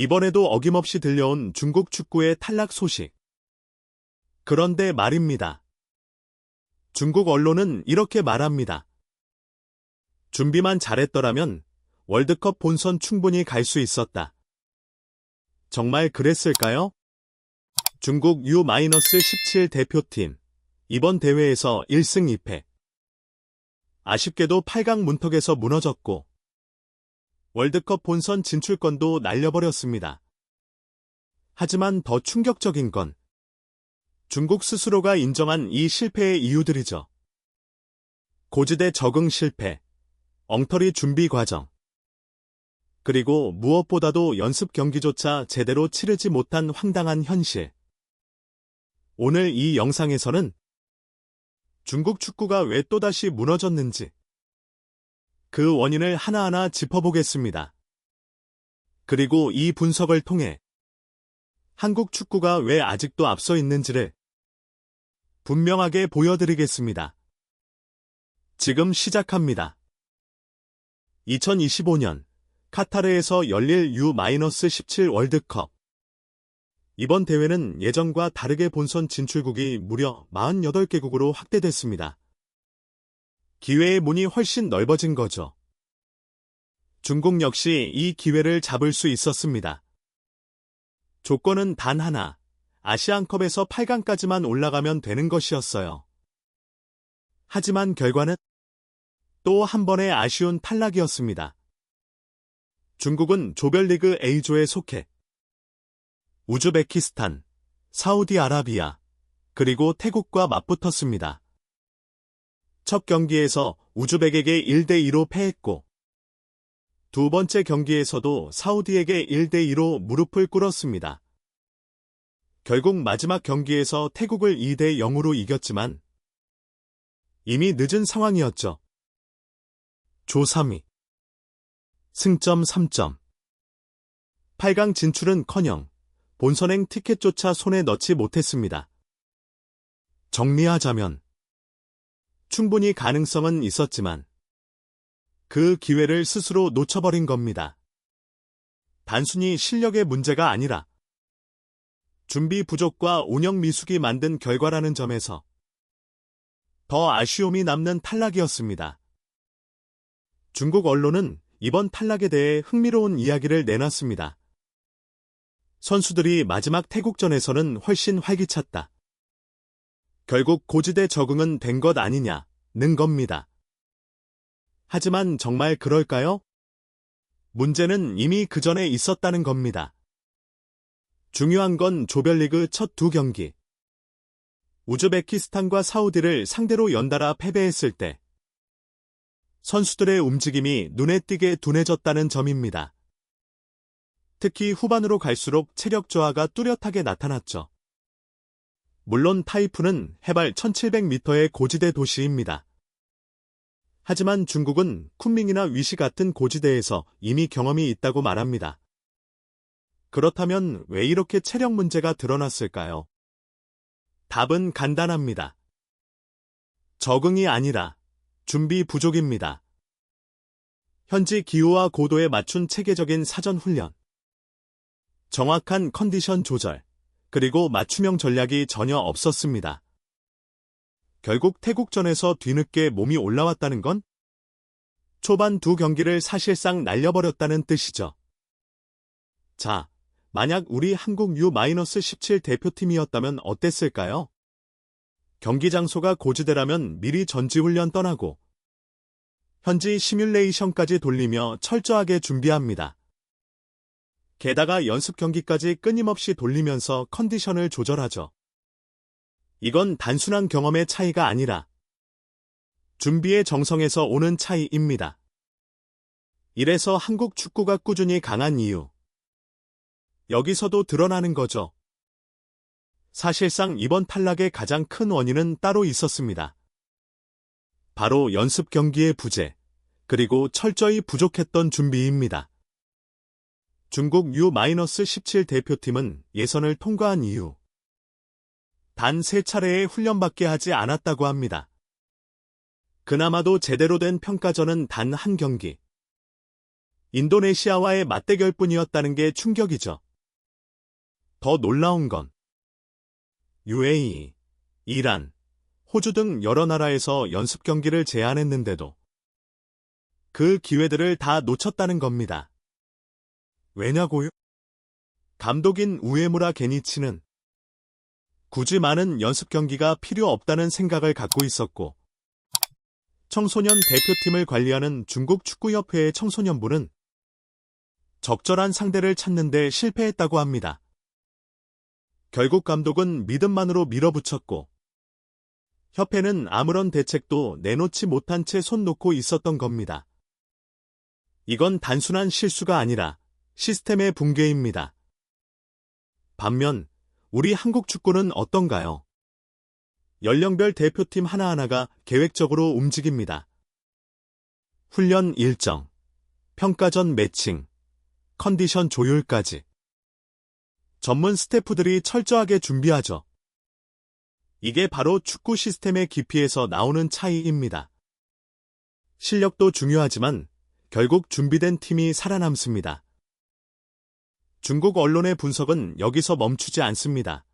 이번에도 어김없이 들려온 중국 축구의 탈락 소식. 그런데 말입니다. 중국 언론은 이렇게 말합니다. 준비만 잘했더라면 월드컵 본선 충분히 갈 수 있었다. 정말 그랬을까요? 중국 U-17 대표팀 이번 대회에서 1승 2패. 아쉽게도 8강 문턱에서 무너졌고 월드컵 본선 진출권도 날려버렸습니다. 하지만 더 충격적인 건 중국 스스로가 인정한 이 실패의 이유들이죠. 고지대 적응 실패, 엉터리 준비 과정, 그리고 무엇보다도 연습 경기조차 제대로 치르지 못한 황당한 현실. 오늘 이 영상에서는 중국 축구가 왜 또다시 무너졌는지 그 원인을 하나하나 짚어보겠습니다. 그리고 이 분석을 통해 한국 축구가 왜 아직도 앞서 있는지를 분명하게 보여드리겠습니다. 지금 시작합니다. 2025년 카타르에서 열릴 U-17 월드컵. 이번 대회는 예전과 다르게 본선 진출국이 무려 48개국으로 확대됐습니다. 기회의 문이 훨씬 넓어진 거죠. 중국 역시 이 기회를 잡을 수 있었습니다. 조건은 단 하나, 아시안컵에서 8강까지만 올라가면 되는 것이었어요. 하지만 결과는 또 한 번의 아쉬운 탈락이었습니다. 중국은 조별리그 A조에 속해 우즈베키스탄, 사우디아라비아, 그리고 태국과 맞붙었습니다. 첫 경기에서 우즈벡에게 1대2로 패했고 두 번째 경기에서도 사우디에게 1대2로 무릎을 꿇었습니다. 결국 마지막 경기에서 태국을 2대 0으로 이겼지만 이미 늦은 상황이었죠. 조 3위 승점 3점 8강 진출은 커녕 본선행 티켓조차 손에 넣지 못했습니다. 정리하자면 충분히 가능성은 있었지만 그 기회를 스스로 놓쳐버린 겁니다. 단순히 실력의 문제가 아니라 준비 부족과 운영 미숙이 만든 결과라는 점에서 더 아쉬움이 남는 탈락이었습니다. 중국 언론은 이번 탈락에 대해 흥미로운 이야기를 내놨습니다. 선수들이 마지막 태국전에서는 훨씬 활기찼다. 결국 고지대 적응은 된 것 아니냐는 겁니다. 하지만 정말 그럴까요? 문제는 이미 그 전에 있었다는 겁니다. 중요한 건 조별리그 첫 두 경기. 우즈베키스탄과 사우디를 상대로 연달아 패배했을 때 선수들의 움직임이 눈에 띄게 둔해졌다는 점입니다. 특히 후반으로 갈수록 체력 저하가 뚜렷하게 나타났죠. 물론 타이프는 해발 1700m의 고지대 도시입니다. 하지만 중국은 쿤밍이나 위시 같은 고지대에서 이미 경험이 있다고 말합니다. 그렇다면 왜 이렇게 체력 문제가 드러났을까요? 답은 간단합니다. 적응이 아니라 준비 부족입니다. 현지 기후와 고도에 맞춘 체계적인 사전 훈련, 정확한 컨디션 조절, 그리고 맞춤형 전략이 전혀 없었습니다. 결국 태국전에서 뒤늦게 몸이 올라왔다는 건 초반 두 경기를 사실상 날려버렸다는 뜻이죠. 자, 만약 우리 한국 U-17 대표팀이었다면 어땠을까요? 경기 장소가 고지대라면 미리 전지훈련 떠나고 현지 시뮬레이션까지 돌리며 철저하게 준비합니다. 게다가 연습 경기까지 끊임없이 돌리면서 컨디션을 조절하죠. 이건 단순한 경험의 차이가 아니라 준비의 정성에서 오는 차이입니다. 이래서 한국 축구가 꾸준히 강한 이유. 여기서도 드러나는 거죠. 사실상 이번 탈락의 가장 큰 원인은 따로 있었습니다. 바로 연습 경기의 부재, 그리고 철저히 부족했던 준비입니다. 중국 U-17 대표팀은 예선을 통과한 이후 단 세 차례의 훈련밖에 하지 않았다고 합니다. 그나마도 제대로 된 평가전은 단 한 경기. 인도네시아와의 맞대결 뿐이었다는 게 충격이죠. 더 놀라운 건 UAE, 이란, 호주 등 여러 나라에서 연습 경기를 제안했는데도 그 기회들을 다 놓쳤다는 겁니다. 왜냐고요? 감독인 우에무라 게니치는 굳이 많은 연습 경기가 필요 없다는 생각을 갖고 있었고 청소년 대표팀을 관리하는 중국 축구협회의 청소년부는 적절한 상대를 찾는 데 실패했다고 합니다. 결국 감독은 믿음만으로 밀어붙였고 협회는 아무런 대책도 내놓지 못한 채 손 놓고 있었던 겁니다. 이건 단순한 실수가 아니라 시스템의 붕괴입니다. 반면 우리 한국 축구는 어떤가요? 연령별 대표팀 하나하나가 계획적으로 움직입니다. 훈련 일정, 평가전 매칭, 컨디션 조율까지. 전문 스태프들이 철저하게 준비하죠. 이게 바로 축구 시스템의 깊이에서 나오는 차이입니다. 실력도 중요하지만 결국 준비된 팀이 살아남습니다. 중국 언론의 분석은 여기서 멈추지 않습니다.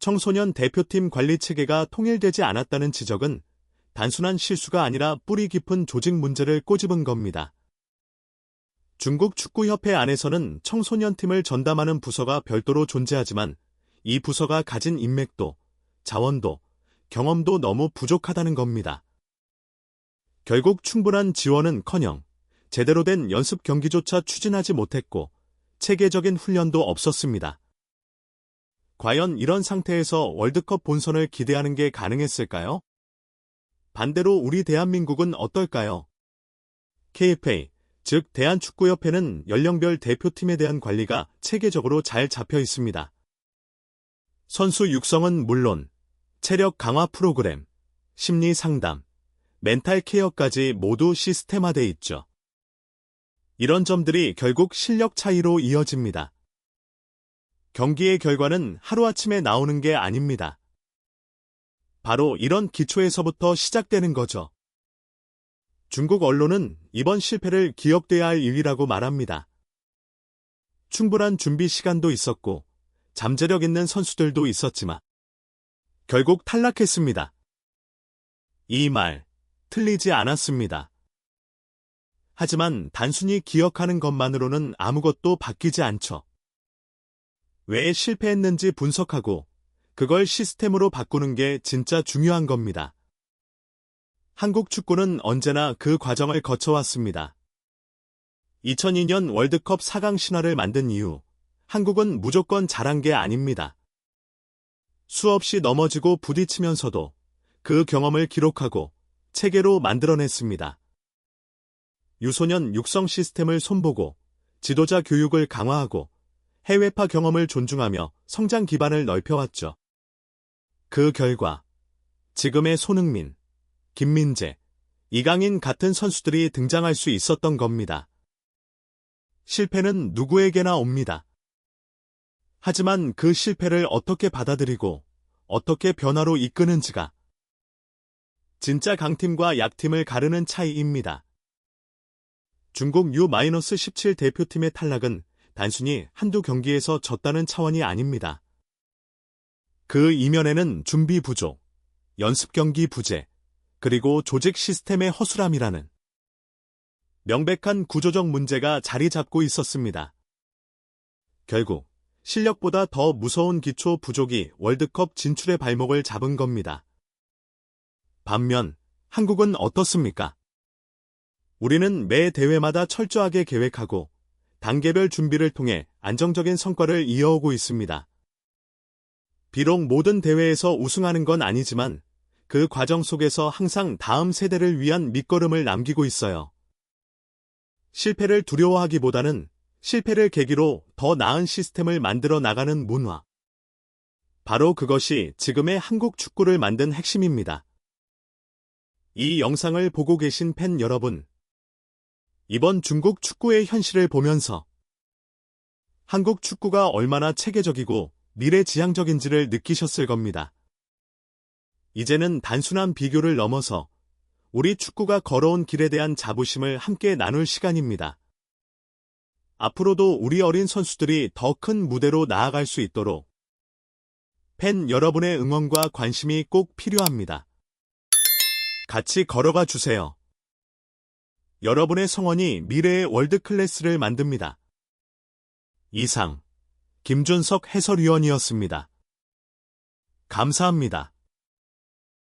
청소년 대표팀 관리 체계가 통일되지 않았다는 지적은 단순한 실수가 아니라 뿌리 깊은 조직 문제를 꼬집은 겁니다. 중국 축구협회 안에서는 청소년 팀을 전담하는 부서가 별도로 존재하지만 이 부서가 가진 인맥도, 자원도, 경험도 너무 부족하다는 겁니다. 결국 충분한 지원은 커녕 제대로 된 연습 경기조차 추진하지 못했고 체계적인 훈련도 없었습니다. 과연 이런 상태에서 월드컵 본선을 기대하는 게 가능했을까요? 반대로 우리 대한민국은 어떨까요? KFA, 즉 대한축구협회는 연령별 대표팀에 대한 관리가 체계적으로 잘 잡혀 있습니다. 선수 육성은 물론 체력 강화 프로그램, 심리 상담, 멘탈 케어까지 모두 시스템화돼 있죠. 이런 점들이 결국 실력 차이로 이어집니다. 경기의 결과는 하루아침에 나오는 게 아닙니다. 바로 이런 기초에서부터 시작되는 거죠. 중국 언론은 이번 실패를 기억돼야 할 일이라고 말합니다. 충분한 준비 시간도 있었고 잠재력 있는 선수들도 있었지만 결국 탈락했습니다. 이 말 틀리지 않았습니다. 하지만 단순히 기억하는 것만으로는 아무것도 바뀌지 않죠. 왜 실패했는지 분석하고 그걸 시스템으로 바꾸는 게 진짜 중요한 겁니다. 한국 축구는 언제나 그 과정을 거쳐왔습니다. 2002년 월드컵 4강 신화를 만든 이후 한국은 무조건 잘한 게 아닙니다. 수없이 넘어지고 부딪히면서도 그 경험을 기록하고 체계로 만들어냈습니다. 유소년 육성 시스템을 손보고 지도자 교육을 강화하고 해외파 경험을 존중하며 성장 기반을 넓혀왔죠. 그 결과 지금의 손흥민, 김민재, 이강인 같은 선수들이 등장할 수 있었던 겁니다. 실패는 누구에게나 옵니다. 하지만 그 실패를 어떻게 받아들이고 어떻게 변화로 이끄는지가 진짜 강팀과 약팀을 가르는 차이입니다. 중국 U-17 대표팀의 탈락은 단순히 한두 경기에서 졌다는 차원이 아닙니다. 그 이면에는 준비 부족, 연습 경기 부재, 그리고 조직 시스템의 허술함이라는 명백한 구조적 문제가 자리 잡고 있었습니다. 결국 실력보다 더 무서운 기초 부족이 월드컵 진출의 발목을 잡은 겁니다. 반면 한국은 어떻습니까? 우리는 매 대회마다 철저하게 계획하고 단계별 준비를 통해 안정적인 성과를 이어오고 있습니다. 비록 모든 대회에서 우승하는 건 아니지만 그 과정 속에서 항상 다음 세대를 위한 밑거름을 남기고 있어요. 실패를 두려워하기보다는 실패를 계기로 더 나은 시스템을 만들어 나가는 문화. 바로 그것이 지금의 한국 축구를 만든 핵심입니다. 이 영상을 보고 계신 팬 여러분. 이번 중국 축구의 현실을 보면서 한국 축구가 얼마나 체계적이고 미래지향적인지를 느끼셨을 겁니다. 이제는 단순한 비교를 넘어서 우리 축구가 걸어온 길에 대한 자부심을 함께 나눌 시간입니다. 앞으로도 우리 어린 선수들이 더 큰 무대로 나아갈 수 있도록 팬 여러분의 응원과 관심이 꼭 필요합니다. 같이 걸어가 주세요. 여러분의 성원이 미래의 월드클래스를 만듭니다. 이상 김준석 해설위원이었습니다. 감사합니다.